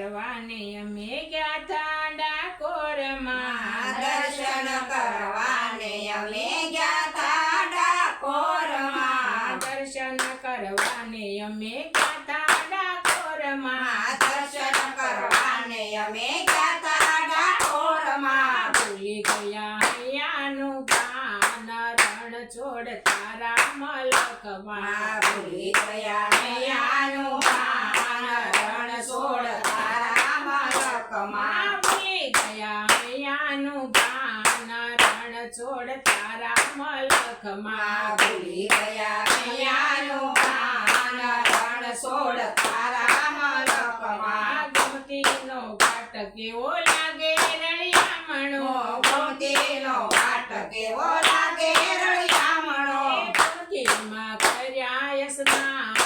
કરવાને અમે ગયા તા ડાકોરમાં દર્શન કરવાને અમે ગયા તા ડાકોરમાં દર્શન કરવાને અમે ગયા તા ડાકોરમાં દર્શન કરવાને અમે ગયા તા ડાકોરમાં ભૂલી ગયા અહીંયાનું ગાન રણ છોડ તારા મલકમાં. ભૂલી ગયા અહીંયાનું રણ છોડ તારા તારા મલકમાં ભૂલી ગયા અહીંયાનું પાન રણ છોડ તારા મલકમાં ગમતીનો ઘાટ કેવો લાગે રળિયામણો ગમતીનો ઘાટ કેવો લાગે રળિયામણો ગમતીમાં કર્યા સ્નાન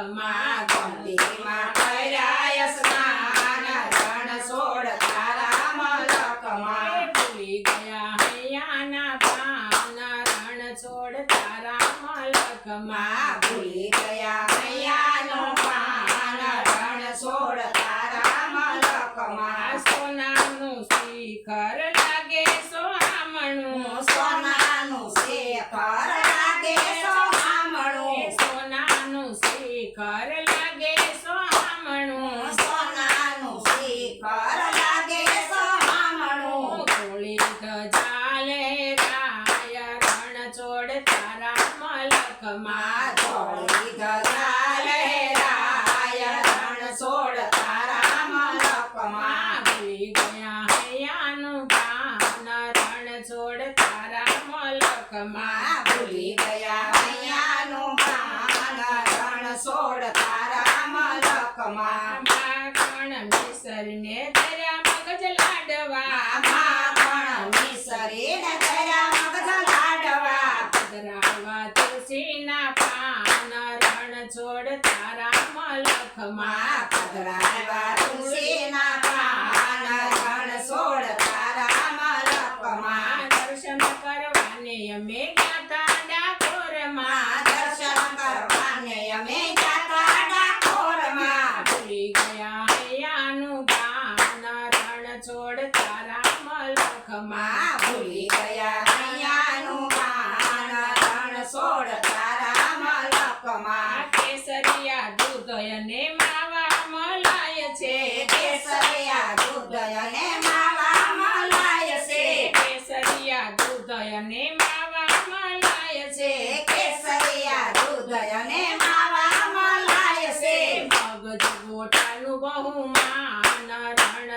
તારા મલકમાં ગમતીમાં કર્યા સ્નાન રણ છોડ તારા મલકમાં ભૂલી ગયા હૈયાના પાન રણ છોડ તારા મલકમાં ભૂલી ગયા અહીંયાનો પાન રણ છોડ તારા મલકમાં સોનાનું શિખર લાગે સોહામણું સોનાનું શેખર લાગે સોહામણું સોનાનું શિખર લાગે સોહામણું સોનાનું શિખર લાગે સોહામણું ગોળી ગજાલે રાય રણ છોડ તારા મલકમાં ધોળી ગજાલે રાય રણ છોડ તારા મલકમાં ભૂલી ગયા હૈયાનું પાન રણ છોડ તારા મલકમાં ભૂલી ગયા અહીંયાનું પાન રણ છોડ તારા મલકમાં માખણ મિસરને ધર્યા મગજ લાડવા. માખણ મિસરીને ધર્યા મગજ લાડવા. પધરાવા તુલસીના પાન રણ છોડ તારા મલકમાં માં પધરાવ્યા તુલસીના પાન રણ છોડ તારા મલકમાં દર્શન કરવાને અમે ગયા તા ડાકોરમાં માં દર્શન કરવાને અમે જાતા ડાકોરમાં ભૂલી ગયા હૈયાનું ગાન રણ છોડ તારા મલકમાં માં ભૂલી ગયા અહીંયાનું પાન રણ છોડ તારા મલકમાં કેસરિયા દૂધ અને માવા મલાય છે કેસરિયા દૂધ અને માવા મલાય છે કેસરિયા દૂધ અને માવા મલાય છે કેસરિયા દૂધ અને માવા મલાય છે મગજ ગોટાનું બહુમાન રણ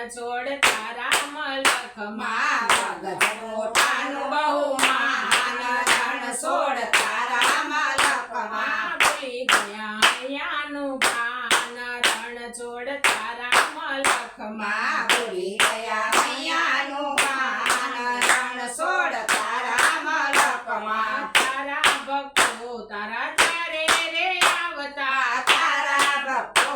છોડ તારા મલખમાં મગજ મોટાનું બહુમાન રણ છોડ તારા મલકમાં ભૂલી ગયા હૈયાનું ગાન રણ છોડ તારા મલકમાં માં ભૂલી ગયા અહીંયાનું પાન રણ છોડ તારા મલકમાં તારા ભક્તો તારા તારે રે આવતા તારા ભક્તો તારા દ્વારે રે આવતા કાશી કૂદીને ગુણ ગાય રણ છોડ તારા મલકમાં માં દાસી ગોરીને ગુણ ગાય રણ છોડ તારા મલકમાં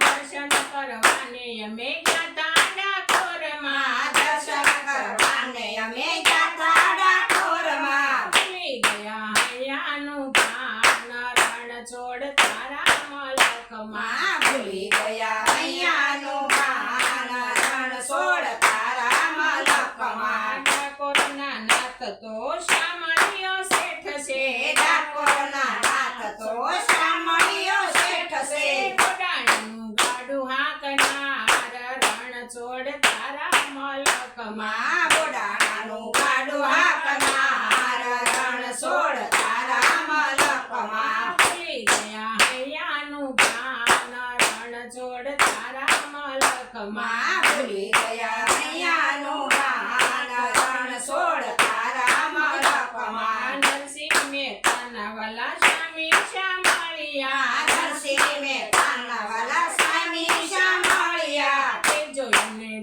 દર્શન કરવાને અમે ગયા તા ડાકોરમાં માં દર્શન કરવાને અમે જાતા ડાકોરમાં ભૂલી ગયા હૈયાનું ગાન રણ છોડ તારા મલકમાં માં ભૂલી ગયા અહીંયાનું પાન રણ છોડ તારા મલકમાં ડાકોરના નાથ તો શામળિયો શેઠ છે ડાકોરના નાથ તો શામળિયો શેઠ છે ઘોડાનું ગાડું હાંકનાર રણ છોડ તારા મલકમાં માં બોડાણાનું ગાડું હાકનાર રણ છોડ તારા મલકમાં ભૂલી ગયા હૈયાનું ગાન રણ છોડ તારા તે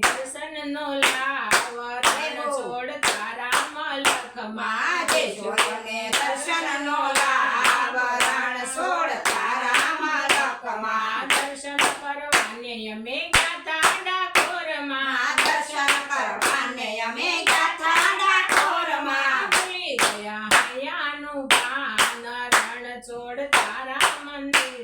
દર્શન નો લાવ રણ તારા મલકમાં માં જોઈને દર્શન નો લાવ રણ છોડ તારા મલકમાં દર્શન અમે ગાતા ડાકોરમાં દર્શન કરવાને અમે ગાથા ડાકોરમાં ભૂલી ગયા હૈયાનું ભાન રણછોડ તારા મંદિરમાં ભૂલી ગયા હૈયાનું ગાન રણ છોડ તારા મલકમાં ભૂલી ગયા હૈયાનું ભાન રણછોડ તારા મલખમાં ભૂલી ગયા હૈયાનું પાન રણ છોડ તારા મલકમાં